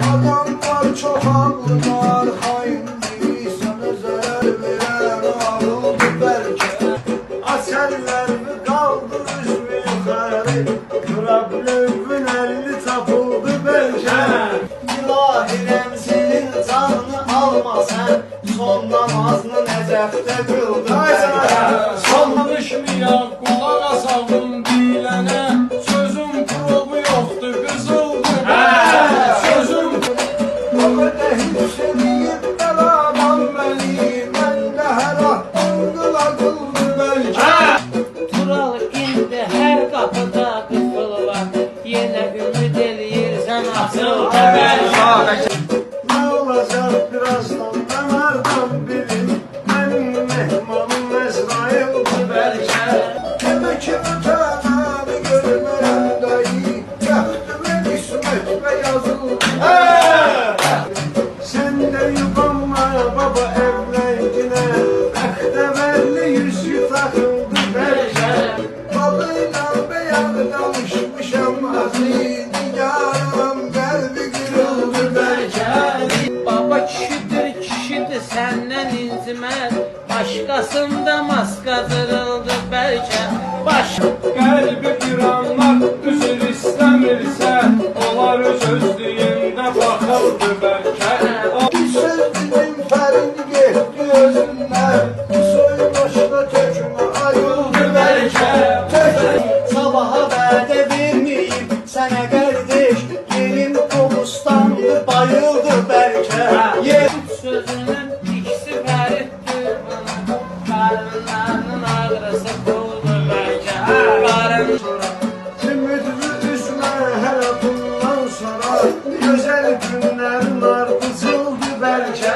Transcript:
Adamlar çok ağırlar hainliği sana zarar veren ağıldı belki. Aserler mi kaldı üstü yukarı Problem elli tapıldı belki. İlahi Remzi'nin canını alma sen. Son namazını Necef'te kıldı belki. Son Danışmaya kulak asalım kapıda kızıl var Yine ümit eləyirsən açıl belki Başkasında maskadırıldı belki. Baş Kalbi bir anlar üzür istemirse Onlar öz özlüğünde bakıldı belki. Bir söz dedim ferin gitti özünden. Soy başına tökme ayıldı belki. Sabaha vədə vermeyip Sənə Güzel günlerin ardızıldı belki